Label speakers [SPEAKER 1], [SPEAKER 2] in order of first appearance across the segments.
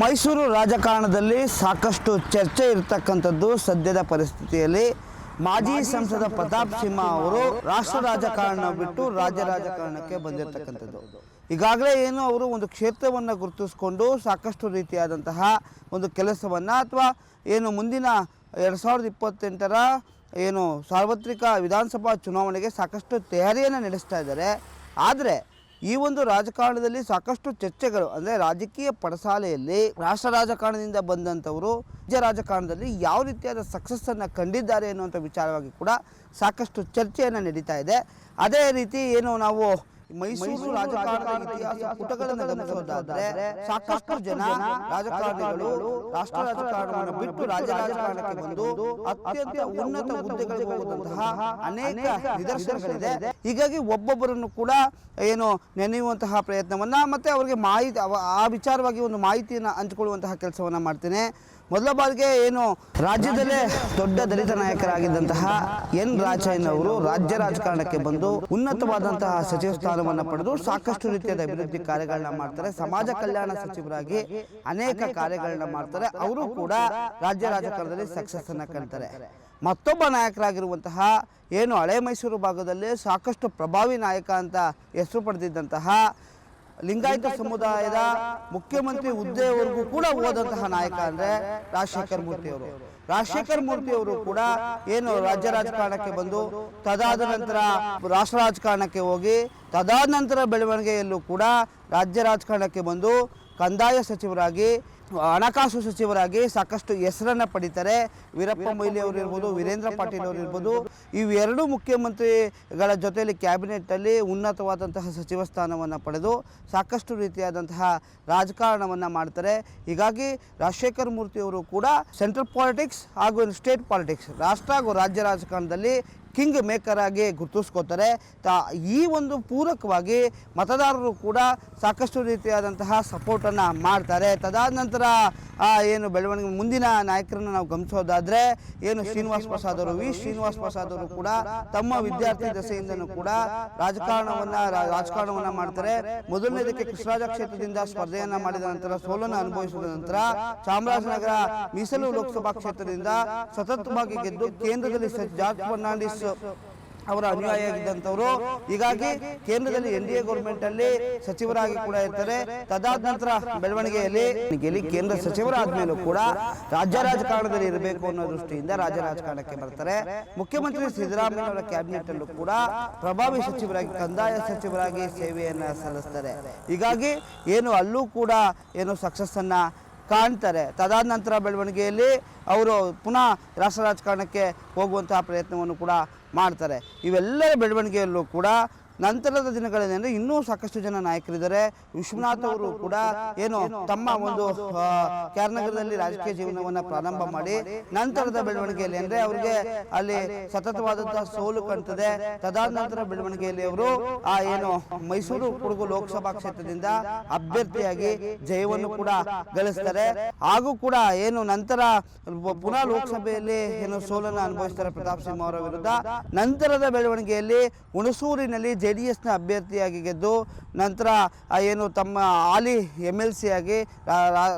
[SPEAKER 1] ಮೈಸೂರು ರಾಜಕಾರಣದಲ್ಲಿ ಸಾಕಷ್ಟು ಚರ್ಚೆ ಇರತಕ್ಕಂಥದ್ದು ಸದ್ಯದ ಪರಿಸ್ಥಿತಿಯಲ್ಲಿ. ಮಾಜಿ ಸಂಸದ ಪ್ರತಾಪ್ ಸಿಂಹ ಅವರು ರಾಷ್ಟ್ರ ರಾಜಕಾರಣ ಬಿಟ್ಟು ರಾಜ್ಯ ರಾಜಕಾರಣಕ್ಕೆ ಬಂದಿರತಕ್ಕಂಥದ್ದು. ಈಗಾಗಲೇ ಏನು ಅವರು ಒಂದು ಕ್ಷೇತ್ರವನ್ನು ಗುರುತಿಸ್ಕೊಂಡು ಸಾಕಷ್ಟು ರೀತಿಯಾದಂತಹ ಒಂದು ಕೆಲಸವನ್ನು ಅಥವಾ ಏನು ಮುಂದಿನ ಎರಡು ಸಾವಿರದ ಇಪ್ಪತ್ತೆಂಟರ ಏನು ಸಾರ್ವತ್ರಿಕ ವಿಧಾನಸಭಾ ಚುನಾವಣೆಗೆ ಸಾಕಷ್ಟು ತಯಾರಿಯನ್ನು ನಡೆಸ್ತಾ ಇದ್ದಾರೆ. ಆದರೆ ಈ ಒಂದು ರಾಜಕಾರಣದಲ್ಲಿ ಸಾಕಷ್ಟು ಚರ್ಚೆಗಳು, ಅಂದರೆ ರಾಜಕೀಯ ಪಡಸಾಲೆಯಲ್ಲಿ ರಾಷ್ಟ್ರ ರಾಜಕಾರಣದಿಂದ ಬಂದಂಥವರು, ರಾಜ್ಯ ರಾಜಕಾರಣದಲ್ಲಿ ಯಾವ ರೀತಿಯಾದ ಸಕ್ಸಸ್ಸನ್ನು ಕಂಡಿದ್ದಾರೆ ಅನ್ನುವಂಥ ವಿಚಾರವಾಗಿ ಕೂಡ ಸಾಕಷ್ಟು ಚರ್ಚೆಯನ್ನು ನಡೀತಾ ಇದೆ. ಅದೇ ರೀತಿ ಏನು ನಾವು ಮೈಸೂರು ರಾಜಕಾರಣದ ಇತಿಹಾಸ ಪುಟಗಳನ್ನು ಗಮನಿಸೋದಾದ್ರೆ ಸಾಕಷ್ಟು ಜನ ರಾಜಕಾರಣಿಗಳು ರಾಷ್ಟ್ರ ರಾಜಕಾರಣವನ್ನು ಬಿಟ್ಟು ರಾಜ್ಯ ರಾಜಕಾರಣಕ್ಕೆ ಬಂದು ಅತ್ಯಂತ ಉನ್ನತ ಹುದ್ದೆಗಳಿಗೆ ಹೋಗುವಂತಹ ಅನೇಕ ನಿದರ್ಶನಗಳಿದೆ. ಹೀಗಾಗಿ ಒಬ್ಬೊಬ್ಬರನ್ನು ಕೂಡ ಏನು ನೆನೆಯುವಂತಹ ಪ್ರಯತ್ನವನ್ನ ಮತ್ತೆ ಅವರಿಗೆ ಮಾಹಿತಿ ಆ ವಿಚಾರವಾಗಿ ಒಂದು ಮಾಹಿತಿಯನ್ನು ಹಂಚಿಕೊಳ್ಳುವಂತಹ ಕೆಲಸವನ್ನ ಮಾಡ್ತೇನೆ. ಮೊದಲ ಬಾರಿಗೆ ಏನು ರಾಜ್ಯದಲ್ಲೇ ದೊಡ್ಡ ದಲಿತ ನಾಯಕರಾಗಿದ್ದಂತಹ ಎನ್ ರಾಜಯ್ಯನ್ ಅವರು ರಾಜ್ಯ ರಾಜಕಾರಣಕ್ಕೆ ಬಂದು ಉನ್ನತವಾದಂತಹ ಸಚಿವ ಸ್ಥಾನವನ್ನು ಪಡೆದು ಸಾಕಷ್ಟು ರೀತಿಯಾದ ಅಭಿವೃದ್ಧಿ ಕಾರ್ಯಗಳನ್ನ ಮಾಡ್ತಾರೆ. ಸಮಾಜ ಕಲ್ಯಾಣ ಸಚಿವರಾಗಿ ಅನೇಕ ಕಾರ್ಯಗಳನ್ನ ಮಾಡ್ತಾರೆ. ಅವರು ಕೂಡ ರಾಜ್ಯ ರಾಜಕಾರಣದಲ್ಲಿ ಸಕ್ಸಸ್ ಅನ್ನ ಕಾಣ್ತಾರೆ ಮತ್ತೊಬ್ಬ ನಾಯಕರಾಗಿರುವಂತಹ ಏನು ಹಳೆ ಮೈಸೂರು ಭಾಗದಲ್ಲಿ ಸಾಕಷ್ಟು ಪ್ರಭಾವಿ ನಾಯಕ ಅಂತ ಹೆಸರು ಪಡೆದಿದ್ದಂತಹ ಲಿಂಗಾಯತ ಸಮುದಾಯದ ಮುಖ್ಯಮಂತ್ರಿ ಹುದ್ದೆಯವರೆಗೂ ಕೂಡ ಹೋದಂತಹ ನಾಯಕ ಅಂದ್ರೆ ರಾಜಶೇಖರ್ ಮೂರ್ತಿ ಅವರು ರಾಜಶೇಖರ್ ಮೂರ್ತಿ ಅವರು ಕೂಡ ಏನು ರಾಜ್ಯ ರಾಜಕಾರಣಕ್ಕೆ ಬಂದು ತದಾದ ನಂತರ ರಾಷ್ಟ್ರ ರಾಜಕಾರಣಕ್ಕೆ ಹೋಗಿ ತದಾದ ನಂತರ ಬೆಳವಣಿಗೆಯಲ್ಲೂ ಕೂಡ ರಾಜ್ಯ ರಾಜಕಾರಣಕ್ಕೆ ಬಂದು ಕಂದಾಯ ಸಚಿವರಾಗಿ ಹಣಕಾಸು ಸಚಿವರಾಗಿ ಸಾಕಷ್ಟು ಹೆಸರನ್ನು ಪಡಿತಾರೆ. ವೀರಪ್ಪ ಮೊಯ್ಲಿ ಅವರು ಇರ್ಬೋದು ವೀರೇಂದ್ರ ಪಾಟೀಲ್ ಅವರು ಇರ್ಬೋದು ಇವೆರಡು ಮುಖ್ಯಮಂತ್ರಿಗಳ ಜೊತೆಯಲ್ಲಿ ಕ್ಯಾಬಿನೆಟ್ಟಲ್ಲಿ ಉನ್ನತವಾದಂತಹ ಸಚಿವ ಸ್ಥಾನವನ್ನು ಪಡೆದು ಸಾಕಷ್ಟು ರೀತಿಯಾದಂತಹ ರಾಜಕಾರಣವನ್ನು ಮಾಡ್ತಾರೆ. ಹೀಗಾಗಿ ರಾಜಶೇಖರ್ ಮೂರ್ತಿಯವರು ಕೂಡ ಸೆಂಟ್ರಲ್ ಪಾಲಿಟಿಕ್ಸ್ ಹಾಗೂ ಸ್ಟೇಟ್ ಪಾಲಿಟಿಕ್ಸ್ ರಾಷ್ಟ್ರ ಹಾಗೂ ರಾಜ್ಯ ರಾಜಕಾರಣದಲ್ಲಿ ಕಿಂಗ್ ಮೇಕರ್ ಆಗಿ ಗುರುತಿಸ್ಕೋತಾರೆ. ತಾ ಈ ಒಂದು ಪೂರಕವಾಗಿ ಮತದಾರರು ಕೂಡ ಸಾಕಷ್ಟು ರೀತಿಯಾದಂತಹ ಸಪೋರ್ಟನ್ನು ಮಾಡ್ತಾರೆ. ತದಾದ ನಂತರ ಏನು ಬೆಳವಣಿಗೆ ಮುಂದಿನ ನಾಯಕರನ್ನು ನಾವು ಗಮನಿಸೋದಾದ್ರೆ ಏನು ಶ್ರೀನಿವಾಸ್ ಪ್ರಸಾದ್ ಅವರು ವಿ. ಶ್ರೀನಿವಾಸ್ ಪ್ರಸಾದ್ ಅವರು ಕೂಡ ತಮ್ಮ ವಿದ್ಯಾರ್ಥಿ ದಶೆಯಿಂದನೂ ಕೂಡ ರಾಜಕಾರಣವನ್ನು ರಾಜಕಾರಣವನ್ನು ಮಾಡ್ತಾರೆ. ಮೊದಲನೇದಕ್ಕೆ ಕೃಷ್ಣರಾಜ ಕ್ಷೇತ್ರದಿಂದ ಸ್ಪರ್ಧೆಯನ್ನು ಮಾಡಿದ ನಂತರ ಸೋಲನ್ನು ಅನುಭವಿಸಿದ ನಂತರ ಚಾಮರಾಜನಗರ ಮೀಸಲು ಲೋಕಸಭಾ ಕ್ಷೇತ್ರದಿಂದ ಸತತವಾಗಿ ಗೆದ್ದು ಕೇಂದ್ರದಲ್ಲಿ ಜಾರ್ಜ್ ಫರ್ನಾಂಡಿಸ್ ಅವರ ಅನುಯಾಯಿಯಾಗಿದ್ದಂಥವರು ಹೀಗಾಗಿ ಕೇಂದ್ರದಲ್ಲಿ ಎನ್ ಡಿ ಎ ಗೌರ್ಮೆಂಟ್ ಅಲ್ಲಿ ಸಚಿವರಾಗಿ ಕೂಡ ಇರ್ತಾರೆ. ತದಾದ ನಂತರ ಬೆಳವಣಿಗೆಯಲ್ಲಿ ಗೆಲ್ಲಿ ಕೇಂದ್ರ ಸಚಿವರಾದ ಮೇಲೂ ಕೂಡ ರಾಜ್ಯ ರಾಜಕಾರಣದಲ್ಲಿ ಇರಬೇಕು ಅನ್ನೋ ದೃಷ್ಟಿಯಿಂದ ರಾಜ್ಯ ರಾಜಕಾರಣಕ್ಕೆ ಬರ್ತಾರೆ. ಮುಖ್ಯಮಂತ್ರಿ ಸಿದ್ದರಾಮಯ್ಯ ಅವರ ಕ್ಯಾಬಿನೆಟ್ ಅಲ್ಲೂ ಕೂಡ ಪ್ರಭಾವಿ ಸಚಿವರಾಗಿ, ಕಂದಾಯ ಸಚಿವರಾಗಿ ಸೇವೆಯನ್ನು ಸಲ್ಲಿಸ್ತಾರೆ. ಹೀಗಾಗಿ ಏನು ಅಲ್ಲೂ ಕೂಡ ಏನು ಸಕ್ಸಸ್ ಅನ್ನ ಕಾಣ್ತಾರೆ. ತದಾದ ನಂತರ ಬೆಳವಣಿಗೆಯಲ್ಲಿ ಅವರು ಪುನಃ ರಾಷ್ಟ್ರ ರಾಜಕಾರಣಕ್ಕೆ ಹೋಗುವಂತಹ ಪ್ರಯತ್ನವನ್ನು ಕೂಡ ಮಾಡ್ತಾರೆ. ಇವೆಲ್ಲರ ಬೆಳವಣಿಗೆಯಲ್ಲೂ ಕೂಡ ನಂತರದ ದಿನಗಳಲ್ಲಿ ಅಂದ್ರೆ ಇನ್ನೂ ಸಾಕಷ್ಟು ಜನ ನಾಯಕರಿದ್ದಾರೆ. ವಿಶ್ವನಾಥ್ ಅವರು ಕೂಡ ಏನು ತಮ್ಮ ಒಂದು ಕ್ಯಾರ್ನಗರದಲ್ಲಿ ರಾಜಕೀಯ ಜೀವನವನ್ನು ಪ್ರಾರಂಭ ಮಾಡಿ, ನಂತರದ ಬೆಳವಣಿಗೆಯಲ್ಲಿ ಅಂದರೆ ಅವರಿಗೆ ಅಲ್ಲಿ ಸತತವಾದಂತಹ ಸೋಲು ಕಾಣ್ತದೆ ತದಾದ ನಂತರ ಬೆಳವಣಿಗೆಯಲ್ಲಿ ಅವರು ಆ ಏನು ಮೈಸೂರು ಕೊಡಗು ಲೋಕಸಭಾ ಕ್ಷೇತ್ರದಿಂದ ಅಭ್ಯರ್ಥಿಯಾಗಿ ಜಯವನ್ನು ಕೂಡ ಗಳಿಸ್ತಾರೆ. ಹಾಗೂ ಕೂಡ ಏನು ನಂತರ ಪುನಃ ಲೋಕಸಭೆಯಲ್ಲಿ ಏನು ಸೋಲನ್ನು ಅನುಭವಿಸ್ತಾರೆ ಪ್ರತಾಪ್ ಸಿಂಹ ಅವರ ವಿರುದ್ಧ. ನಂತರದ ಬೆಳವಣಿಗೆಯಲ್ಲಿ ಹುಣಸೂರಿನಲ್ಲಿ ಜೆ ಡಿ ಎಸ್ನ ಅಭ್ಯರ್ಥಿಯಾಗಿ ಗೆದ್ದು ನಂತರ ಏನು ತಮ್ಮ ಹಾಲಿ ಎಂ ಎಲ್ ಸಿ ಆಗಿ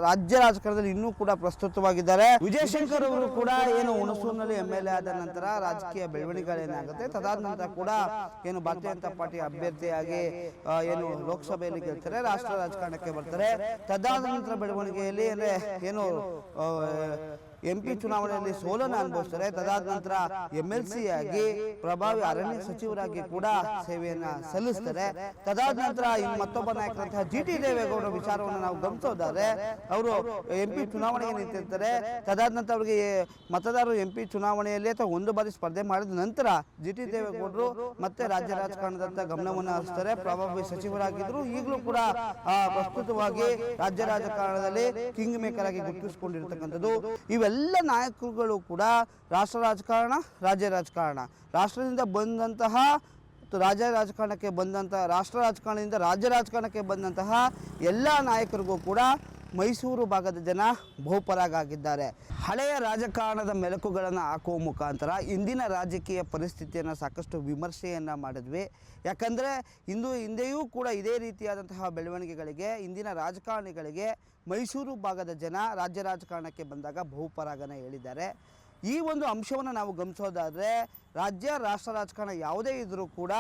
[SPEAKER 1] ರಾಜ್ಯ ರಾಜಕಾರಣದಲ್ಲಿ ಇನ್ನೂ ಕೂಡ ಪ್ರಸ್ತುತವಾಗಿದ್ದಾರೆ. ವಿಜಯಶಂಕರ್ ಅವರು ಕೂಡ ಏನು ಹುಣಸೂರಿನಲ್ಲಿ ಎಂ ಎಲ್ ಎ ಆದ ನಂತರ ರಾಜಕೀಯ ಬೆಳವಣಿಗೆಗಳೇನಾಗುತ್ತೆ ತದಾದ ನಂತರ ಕೂಡ ಏನು ಭಾರತೀಯ ಜನತಾ ಪಾರ್ಟಿ ಅಭ್ಯರ್ಥಿಯಾಗಿ ಏನು ಲೋಕಸಭೆಯಲ್ಲಿ ಗೆಲ್ತಾರೆ, ರಾಷ್ಟ್ರ ರಾಜಕಾರಣಕ್ಕೆ ಬರ್ತಾರೆ. ತದಾದ ನಂತರ ಬೆಳವಣಿಗೆಯಲ್ಲಿ ಅಂದ್ರೆ ಏನು ಎಂ ಪಿ ಚುನಾವಣೆಯಲ್ಲಿ ಸೋಲನ್ನು ಅನುಭವಿಸ್ತಾರೆ. ತದಾದ ನಂತರ ಎಂ ಎಲ್ ಸಿ ಆಗಿ ಪ್ರಭಾವಿ ಅರಣ್ಯ ಸಚಿವರಾಗಿ ಕೂಡ ಸೇವೆಯನ್ನ ಸಲ್ಲಿಸ್ತಾರೆ. ತದಾದ ನಂತರ ಮತ್ತೊಬ್ಬ ನಾಯಕರಂತಹ ಜಿ ಟಿ ದೇವೇಗೌಡರ ವಿಚಾರವನ್ನು ನಾವು ಗಮನಿಸೋದಾದ್ರೆ ಅವರು ಎಂ ಪಿ ಚುನಾವಣೆಗೆ ನಿಂತಿರ್ತಾರೆ. ತದಾದ ನಂತರ ಅವರಿಗೆ ಮತದಾರರು ಎಂ ಪಿ ಚುನಾವಣೆಯಲ್ಲಿ ಅಥವಾ ಒಂದು ಬಾರಿ ಸ್ಪರ್ಧೆ ಮಾಡಿದ ನಂತರ ಜಿ ಟಿ ದೇವೇಗೌಡರು ಮತ್ತೆ ರಾಜ್ಯ ರಾಜಕಾರಣದತ್ತ ಗಮನವನ್ನು ಹರಿಸ್ತಾರೆ. ಪ್ರಭಾವಿ ಸಚಿವರಾಗಿದ್ದರು ಈಗಲೂ ಕೂಡ ಆ, ಪ್ರಸ್ತುತವಾಗಿ ರಾಜ್ಯ ರಾಜಕಾರಣದಲ್ಲಿ ಕಿಂಗ್ ಮೇಕರ್ ಆಗಿ ಗುರುತಿಸಿಕೊಂಡಿರ್ತಕ್ಕಂಥದ್ದು. ಇವೆಲ್ಲ ನಾಯಕರುಗಳು ಕೂಡ ರಾಷ್ಟ್ರ ರಾಜಕಾರಣ, ರಾಜ್ಯ ರಾಜಕಾರಣ. ರಾಷ್ಟ್ರದಿಂದ ಬಂದಂತಹ ರಾಜ್ಯ ರಾಜಕಾರಣಕ್ಕೆ ಬಂದಂತಹ, ರಾಷ್ಟ್ರ ರಾಜಕಾರಣದಿಂದ ರಾಜ್ಯ ರಾಜಕಾರಣಕ್ಕೆ ಬಂದಂತಹ ಎಲ್ಲ ನಾಯಕರಿಗೂ ಕೂಡ ಮೈಸೂರು ಭಾಗದ ಜನ ಬಹುಪರಾಗಿದ್ದಾರೆ ಹಳೆಯ ರಾಜಕಾರಣದ ಮೆಲುಕುಗಳನ್ನು ಹಾಕುವ ಮುಖಾಂತರ ಇಂದಿನ ರಾಜಕೀಯ ಪರಿಸ್ಥಿತಿಯನ್ನು ಸಾಕಷ್ಟು ವಿಮರ್ಶೆಯನ್ನು ಮಾಡಿದ್ವಿ. ಯಾಕಂದರೆ ಇಂದು ಹಿಂದೆಯೂ ಕೂಡ ಇದೇ ರೀತಿಯಾದಂತಹ ಬೆಳವಣಿಗೆಗಳಿಗೆ, ಇಂದಿನ ರಾಜಕಾರಣಿಗಳಿಗೆ ಮೈಸೂರು ಭಾಗದ ಜನ ರಾಜ್ಯ ರಾಜಕಾರಣಕ್ಕೆ ಬಂದಾಗ ಬಹುಪರಾಗನ ಹೇಳಿದ್ದಾರೆ. ಈ ಒಂದು ಅಂಶವನ್ನು ನಾವು ಗಮನಿಸೋದಾದರೆ ರಾಜ್ಯ ರಾಷ್ಟ್ರ ರಾಜಕಾರಣ ಯಾವುದೇ ಇದ್ದರೂ ಕೂಡ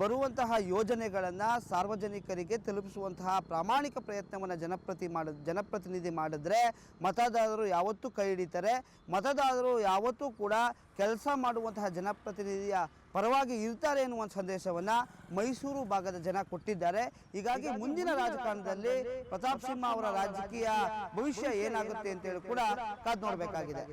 [SPEAKER 1] ಬರುವಂತಹ ಯೋಜನೆಗಳನ್ನು ಸಾರ್ವಜನಿಕರಿಗೆ ತಲುಪಿಸುವಂತಹ ಪ್ರಾಮಾಣಿಕ ಪ್ರಯತ್ನವನ್ನು ಜನಪ್ರತಿ ಮಾಡ ಜನಪ್ರತಿನಿಧಿ ಮಾಡಿದ್ರೆ ಮತದಾರರು ಯಾವತ್ತೂ ಕೈ ಹಿಡಿತಾರೆ. ಮತದಾರರು ಯಾವತ್ತೂ ಕೂಡ ಕೆಲಸ ಮಾಡುವಂತಹ ಜನಪ್ರತಿನಿಧಿಯ ಪರವಾಗಿ ಇರ್ತಾರೆ ಎನ್ನುವ ಸಂದೇಶವನ್ನು ಮೈಸೂರು ಭಾಗದ ಜನ ಕೊಟ್ಟಿದ್ದಾರೆ. ಹೀಗಾಗಿ ಮುಂದಿನ ರಾಜಕಾರಣದಲ್ಲಿ ಪ್ರತಾಪ್ ಸಿಂಹ ಅವರ ರಾಜಕೀಯ ಭವಿಷ್ಯ ಏನಾಗುತ್ತೆ ಅಂತೇಳಿ ಕೂಡ ಕಾದು ನೋಡಬೇಕಾಗಿದೆ.